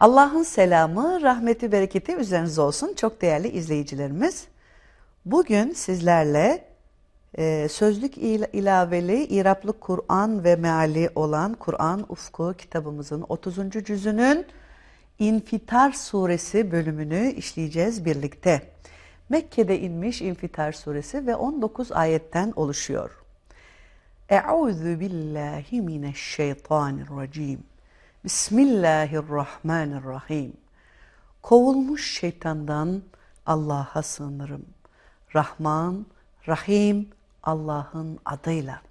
Allah'ın selamı, rahmeti, bereketi üzerinize olsun çok değerli izleyicilerimiz. Bugün sizlerle e, sözlük il- ilaveli İraplı Kur'an ve meali olan Kur'an Ufku kitabımızın 30. cüzünün İnfitar suresi bölümünü işleyeceğiz birlikte. Mekke'de inmiş İnfitar suresi ve 19 ayetten oluşuyor. Euzu billahi mineşşeytanirracim. Bismillahirrahmanirrahim. Kovulmuş şeytandan Allah'a sığınırım. Rahman, Rahim Allah'ın adıyla.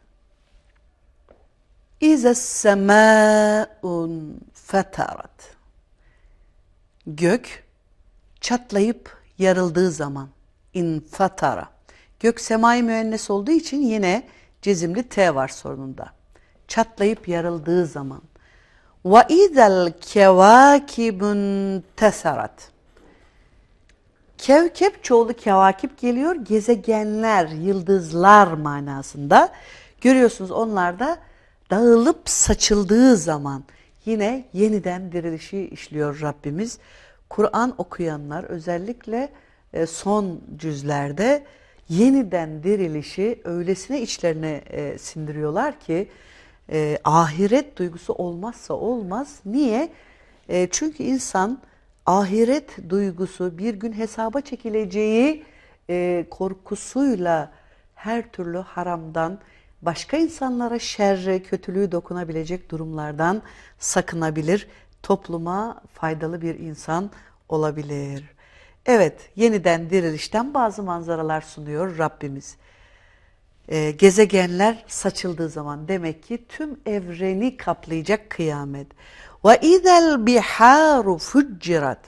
İze semâun fetarat. Gök çatlayıp yarıldığı zaman infatara. Gök semai müennes olduğu için yine cezimli T var sorununda. Çatlayıp yarıldığı zaman. Ve izel kevakibun tesarat. Kevkep çoğulu kevakip geliyor. Gezegenler, yıldızlar manasında. Görüyorsunuz onlar da dağılıp saçıldığı zaman yine yeniden dirilişi işliyor Rabbimiz. Kur'an okuyanlar özellikle e, son cüzlerde yeniden dirilişi öylesine içlerine e, sindiriyorlar ki e, ahiret duygusu olmazsa olmaz. Niye? E, çünkü insan ahiret duygusu bir gün hesaba çekileceği e, korkusuyla her türlü haramdan, başka insanlara şerre, kötülüğü dokunabilecek durumlardan sakınabilir. Topluma faydalı bir insan olabilir. Evet, yeniden dirilişten bazı manzaralar sunuyor Rabbimiz. Ee, gezegenler saçıldığı zaman demek ki tüm evreni kaplayacak kıyamet. Ve izel biharu fuccirat.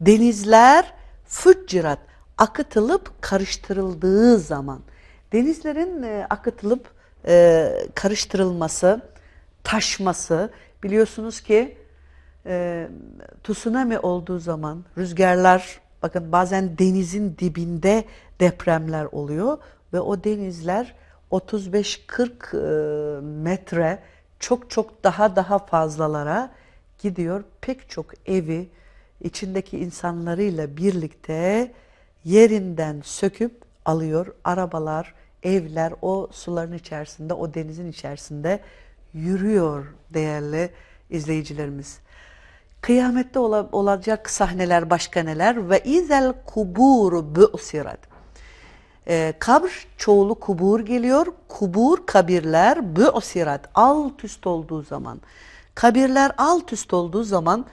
Denizler fuccirat akıtılıp karıştırıldığı zaman denizlerin e, akıtılıp e, karıştırılması, taşması biliyorsunuz ki e, tsunami olduğu zaman rüzgarlar bakın bazen denizin dibinde depremler oluyor ve o denizler 35-40 e, metre çok çok daha daha fazlalara gidiyor. Pek çok evi içindeki insanlarıyla birlikte yerinden söküp alıyor. Arabalar, evler o suların içerisinde, o denizin içerisinde yürüyor değerli izleyicilerimiz. Kıyamette ola- olacak sahneler başka neler? Ve izel kubur bu'sirat. Ee, kabr çoğulu kubur geliyor. Kubur kabirler bu'sirat alt üst olduğu zaman. Kabirler alt üst olduğu zaman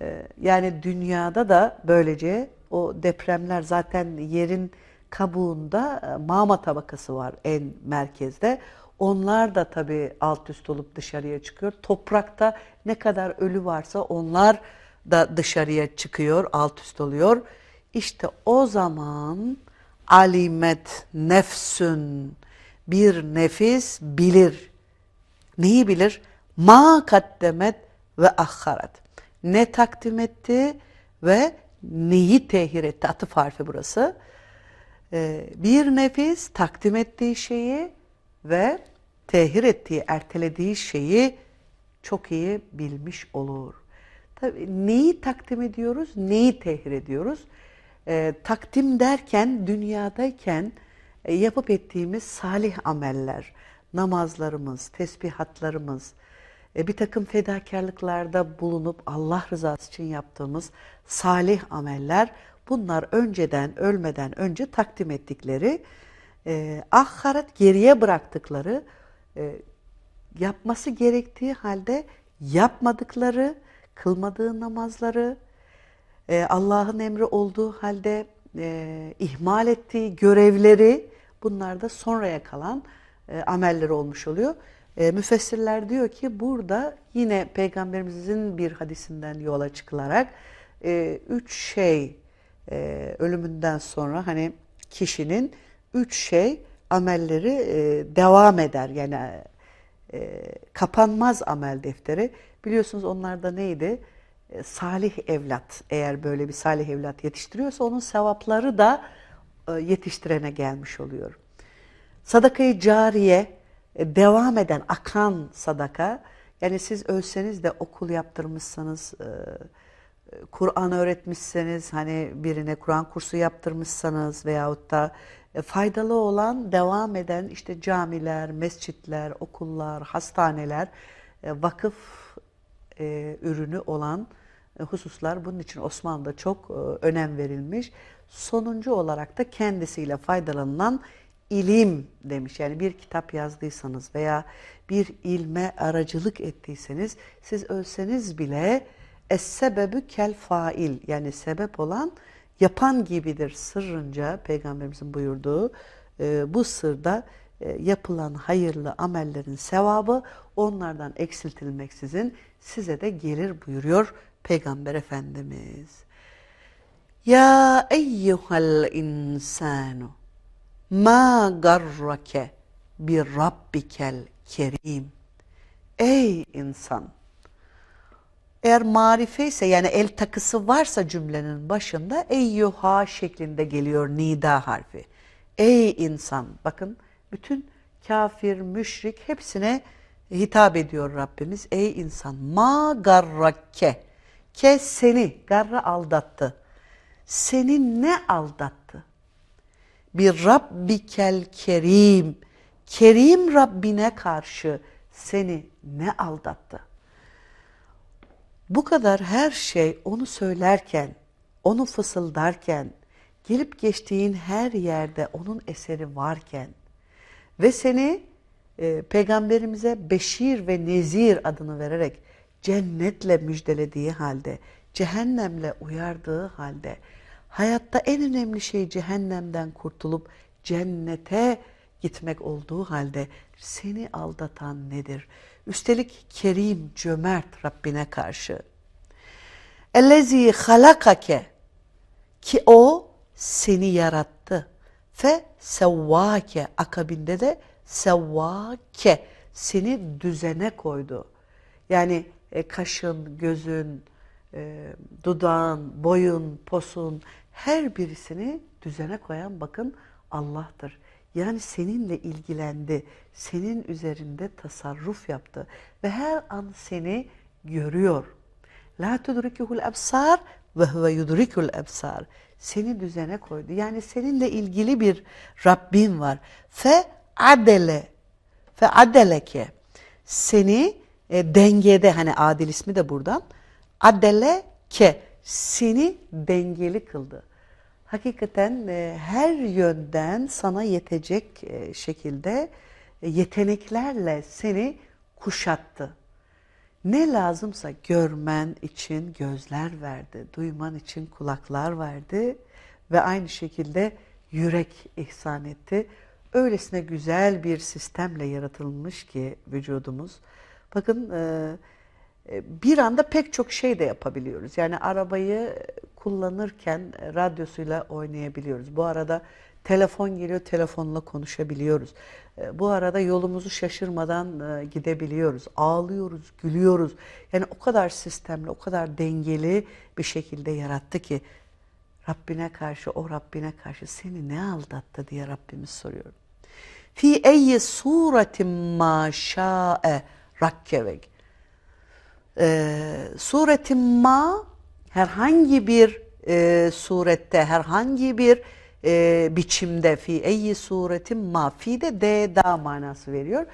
e, yani dünyada da böylece o depremler zaten yerin kabuğunda e, mağma tabakası var en merkezde. Onlar da tabii alt üst olup dışarıya çıkıyor. Toprakta ne kadar ölü varsa onlar da dışarıya çıkıyor, alt üst oluyor. İşte o zaman alimet nefsün bir nefis bilir. Neyi bilir? Ma kaddemet ve ahharat. Ne takdim etti ve neyi tehir etti? Atıf harfi burası. Ee, bir nefis takdim ettiği şeyi ve tehir ettiği, ertelediği şeyi çok iyi bilmiş olur. Tabii neyi takdim ediyoruz, neyi tehir ediyoruz? Ee, takdim derken dünyadayken e, yapıp ettiğimiz salih ameller, namazlarımız, tesbihatlarımız, e, bir takım fedakarlıklarda bulunup Allah rızası için yaptığımız salih ameller bunlar önceden ölmeden önce takdim ettikleri e, ahiret geriye bıraktıkları e, yapması gerektiği halde yapmadıkları kılmadığı namazları e, Allah'ın emri olduğu halde e, ihmal ettiği görevleri bunlar da sonraya kalan e, amelleri olmuş oluyor. E, müfessirler diyor ki burada yine Peygamberimizin bir hadisinden yola çıkılarak e, üç şey e, ölümünden sonra hani kişinin üç şey amelleri e, devam eder. Yani e, kapanmaz amel defteri. Biliyorsunuz onlar da neydi? E, salih evlat. Eğer böyle bir salih evlat yetiştiriyorsa onun sevapları da e, yetiştirene gelmiş oluyor. Sadakayı cariye e, devam eden akan sadaka yani siz ölseniz de okul yaptırmışsanız, Kur'an öğretmişseniz, hani birine Kur'an kursu yaptırmışsanız veyahut da faydalı olan, devam eden işte camiler, mescitler, okullar, hastaneler, vakıf ürünü olan hususlar bunun için Osmanlı'da çok e, önem verilmiş. Sonuncu olarak da kendisiyle faydalanılan ilim demiş. Yani bir kitap yazdıysanız veya bir ilme aracılık ettiyseniz siz ölseniz bile es-sebebü kel fail yani sebep olan yapan gibidir sırrınca peygamberimizin buyurduğu e, bu sırda e, yapılan hayırlı amellerin sevabı onlardan eksiltilmeksizin size de gelir buyuruyor Peygamber Efendimiz. Ya eyyuhal insanu ma garrake bir rabbikel kerim. Ey insan! Eğer marife ise yani el takısı varsa cümlenin başında eyyuha şeklinde geliyor nida harfi. Ey insan! Bakın bütün kafir, müşrik hepsine hitap ediyor Rabbimiz. Ey insan! Ma garrakke. Ke seni, garra aldattı. Seni ne aldattı? Bir Rabbikel kerim. Kerim Rabbine karşı seni ne aldattı? Bu kadar her şey onu söylerken, onu fısıldarken, gelip geçtiğin her yerde onun eseri varken ve seni e, peygamberimize Beşir ve Nezir adını vererek cennetle müjdelediği halde, cehennemle uyardığı halde, hayatta en önemli şey cehennemden kurtulup cennete gitmek olduğu halde seni aldatan nedir? Üstelik kerim, cömert Rabbine karşı. Ellezi halakake ki o seni yarattı. Fe sevvake akabinde de sevvake seni düzene koydu. Yani e, kaşın, gözün, e, dudağın, boyun, posun her birisini düzene koyan bakın Allah'tır. Yani seninle ilgilendi, senin üzerinde tasarruf yaptı ve her an seni görüyor. La tudrikuhul ebsar ve huve yudrikul ebsar. Seni düzene koydu. Yani seninle ilgili bir Rabbin var. Fe adele fe adeleke seni e, dengede hani adil ismi de buradan adele ke seni dengeli kıldı hakikaten e, her yönden sana yetecek e, şekilde e, yeteneklerle seni kuşattı. Ne lazımsa görmen için gözler verdi, duyman için kulaklar verdi ve aynı şekilde yürek ihsan etti. Öylesine güzel bir sistemle yaratılmış ki vücudumuz. Bakın bir anda pek çok şey de yapabiliyoruz. Yani arabayı kullanırken radyosuyla oynayabiliyoruz. Bu arada telefon geliyor, telefonla konuşabiliyoruz. E, bu arada yolumuzu şaşırmadan e, gidebiliyoruz. Ağlıyoruz, gülüyoruz. Yani o kadar sistemli, o kadar dengeli bir şekilde yarattı ki Rabbine karşı, o Rabbine karşı seni ne aldattı diye Rabbimiz soruyor. Fi eyyi suretin ma şa'e rakkevek. Ee, suretin ma herhangi bir e, surette, herhangi bir e, biçimde fi eyyi suretin ma fi de de da manası veriyor.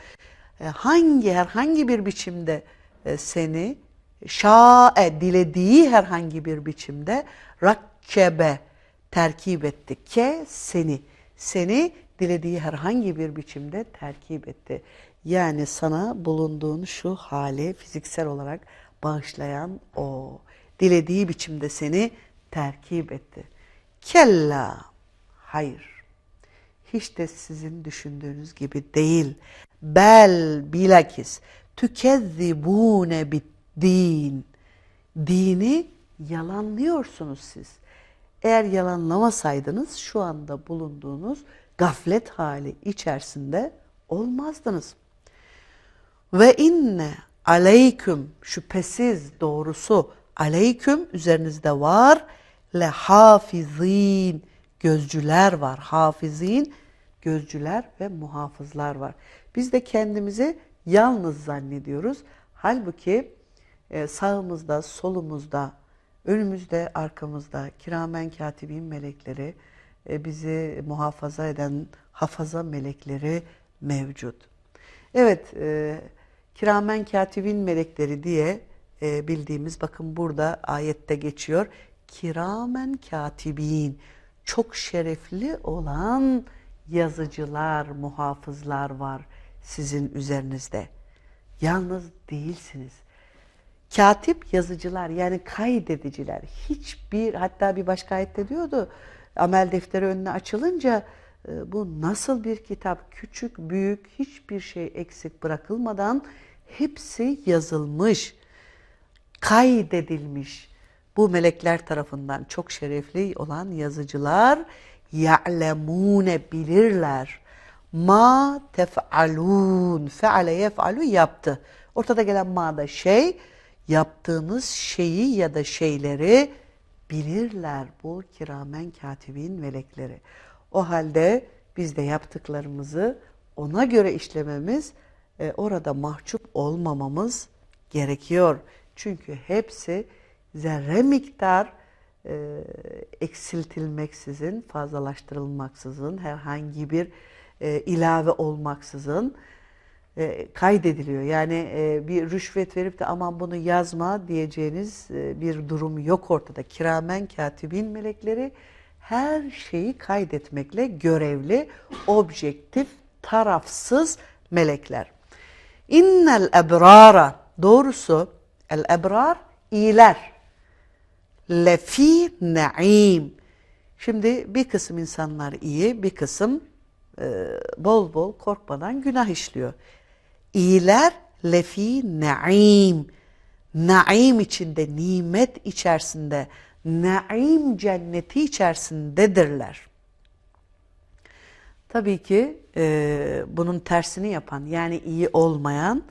E, hangi herhangi bir biçimde e, seni şa'e dilediği herhangi bir biçimde rakkebe terkip etti. Ke seni seni dilediği herhangi bir biçimde terkip etti. Yani sana bulunduğun şu hali fiziksel olarak bağışlayan o dilediği biçimde seni terkip etti. Kella, hayır. Hiç de sizin düşündüğünüz gibi değil. Bel bilakis tükezzibune bit din. Dini yalanlıyorsunuz siz. Eğer yalanlamasaydınız şu anda bulunduğunuz gaflet hali içerisinde olmazdınız. Ve inne aleyküm şüphesiz doğrusu aleyküm üzerinizde var le hafizin gözcüler var. Hafizin gözcüler ve muhafızlar var. Biz de kendimizi yalnız zannediyoruz. Halbuki e, sağımızda, solumuzda Önümüzde, arkamızda kiramen katibin melekleri, e, bizi muhafaza eden hafaza melekleri mevcut. Evet, e, kiramen katibin melekleri diye e, bildiğimiz bakın burada ayette geçiyor. Kiramen katibin çok şerefli olan yazıcılar, muhafızlar var sizin üzerinizde. Yalnız değilsiniz. Katip yazıcılar yani kaydediciler hiçbir hatta bir başka ayette diyordu amel defteri önüne açılınca bu nasıl bir kitap? Küçük büyük hiçbir şey eksik bırakılmadan hepsi yazılmış kaydedilmiş. Bu melekler tarafından çok şerefli olan yazıcılar ya'lemune bilirler. Ma tef'alun fe'ale yef'alu yaptı. Ortada gelen ma da şey yaptığınız şeyi ya da şeyleri bilirler bu kiramen katibin melekleri. O halde biz de yaptıklarımızı ona göre işlememiz, e, orada mahcup olmamamız gerekiyor. Çünkü hepsi zerre miktar e, eksiltilmeksizin, fazlalaştırılmaksızın, herhangi bir e, ilave olmaksızın e, kaydediliyor. Yani e, bir rüşvet verip de aman bunu yazma diyeceğiniz e, bir durum yok ortada. Kiramen katibin melekleri her şeyi kaydetmekle görevli, objektif, tarafsız melekler. İnnel ebrara doğrusu el ebrar iyiler lefi naim. Şimdi bir kısım insanlar iyi, bir kısım e, bol bol korkmadan günah işliyor. İyiler lefi naim. Naim içinde, nimet içerisinde, naim cenneti içerisindedirler. Tabii ki e, bunun tersini yapan yani iyi olmayan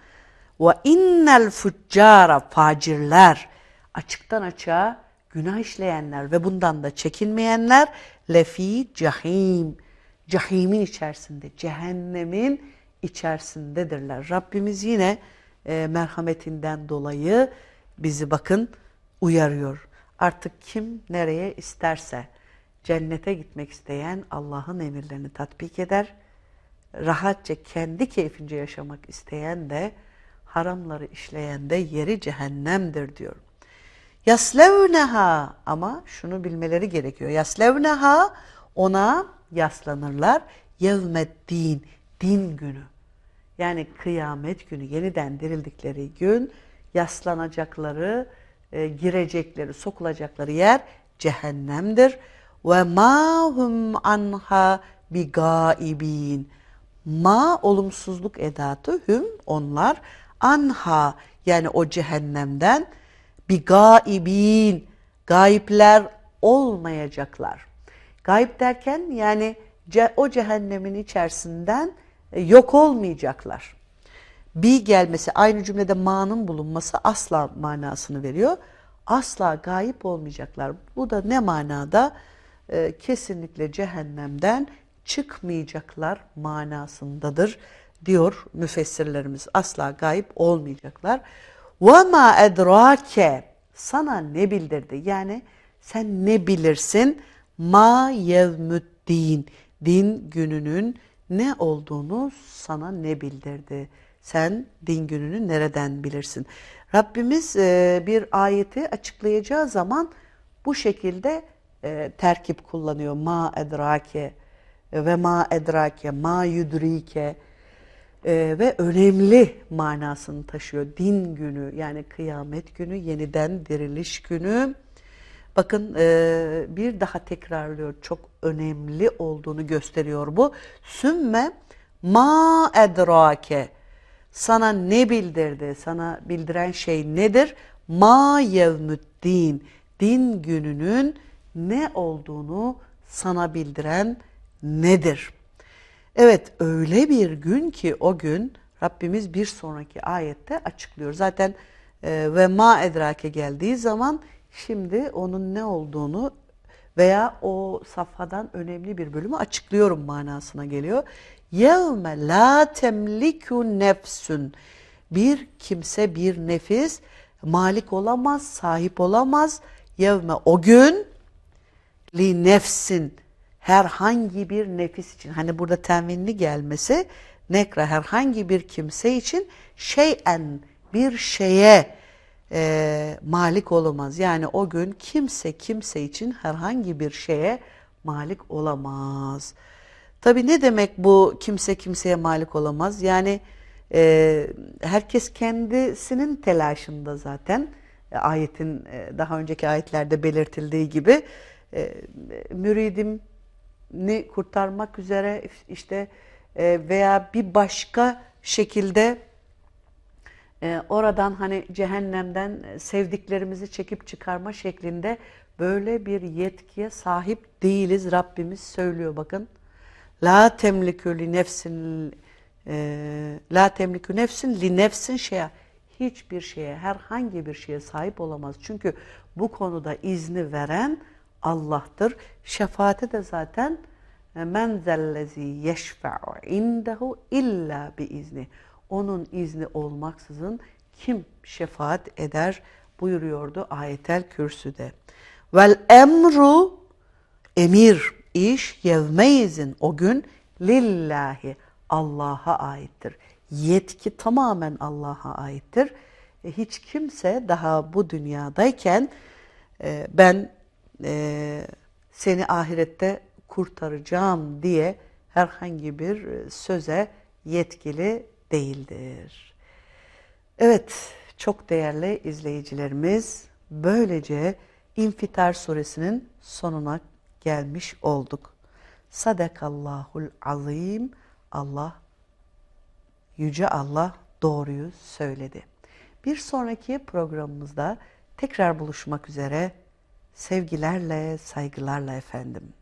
ve innel fuccara facirler açıktan açığa günah işleyenler ve bundan da çekinmeyenler lefi cahim cahimin içerisinde cehennemin içerisindedirler. Rabbimiz yine e, merhametinden dolayı bizi bakın uyarıyor. Artık kim nereye isterse cennete gitmek isteyen Allah'ın emirlerini tatbik eder. Rahatça kendi keyfince yaşamak isteyen de haramları işleyen de yeri cehennemdir diyor. Yaslevneha ama şunu bilmeleri gerekiyor. Yaslevneha ona yaslanırlar. Yevmeddin din günü. Yani kıyamet günü yeniden dirildikleri gün yaslanacakları, e, girecekleri, sokulacakları yer cehennemdir. Ve ma hum anha bi gaibin. Ma olumsuzluk edatı hüm onlar anha yani o cehennemden bi gaibin gayipler olmayacaklar. Gayip derken yani o cehennemin içerisinden e, yok olmayacaklar Bir gelmesi aynı cümlede ma'nın bulunması asla manasını veriyor. Asla gayip olmayacaklar. Bu da ne manada? Ee, kesinlikle cehennemden çıkmayacaklar manasındadır diyor müfessirlerimiz. Asla gayip olmayacaklar. وَمَا اَدْرَاكَ Sana ne bildirdi? Yani sen ne bilirsin? Ma yevmüddin. Din gününün ne olduğunu sana ne bildirdi? Sen din gününü nereden bilirsin? Rabbimiz e, bir ayeti açıklayacağı zaman bu şekilde e, terkip kullanıyor. Ma edrake ve ma edrake, ma yudrike e, ve önemli manasını taşıyor. Din günü yani kıyamet günü, yeniden diriliş günü. Bakın e, bir daha tekrarlıyor. Çok önemli olduğunu gösteriyor bu. Sümme ma edrake. Sana ne bildirdi? Sana bildiren şey nedir? Ma yevmüddin. Din gününün ne olduğunu sana bildiren nedir? Evet öyle bir gün ki o gün Rabbimiz bir sonraki ayette açıklıyor. Zaten e, ve ma edrake geldiği zaman Şimdi onun ne olduğunu veya o safhadan önemli bir bölümü açıklıyorum manasına geliyor. Yevme la temliku nefsün. Bir kimse bir nefis malik olamaz, sahip olamaz. yevme o gün li nefsin herhangi bir nefis için hani burada tenvinli gelmesi nekra herhangi bir kimse için şeyen bir şeye e, malik olamaz. Yani o gün kimse kimse için herhangi bir şeye malik olamaz. Tabi ne demek bu kimse kimseye malik olamaz? Yani e, herkes kendisinin telaşında zaten. E, ayetin e, daha önceki ayetlerde belirtildiği gibi e, müridimni kurtarmak üzere işte e, veya bir başka şekilde e, oradan hani cehennemden sevdiklerimizi çekip çıkarma şeklinde böyle bir yetkiye sahip değiliz. Rabbimiz söylüyor bakın. La temlikü li nefsin e, la temlikü nefsin li nefsin şeye hiçbir şeye herhangi bir şeye sahip olamaz. Çünkü bu konuda izni veren Allah'tır. Şefaati de zaten men zellezi yeşfe'u indehu illa bi izni. Onun izni olmaksızın kim şefaat eder buyuruyordu ayetel kürsüde. Vel emru emir iş yevmeyizin o gün lillahi Allah'a aittir. Yetki tamamen Allah'a aittir. E, hiç kimse daha bu dünyadayken e, ben e, seni ahirette kurtaracağım diye herhangi bir söze yetkili değildir. Evet, çok değerli izleyicilerimiz, böylece İnfitar suresinin sonuna gelmiş olduk. Sadakallahul azim. Allah, Yüce Allah doğruyu söyledi. Bir sonraki programımızda tekrar buluşmak üzere. Sevgilerle, saygılarla efendim.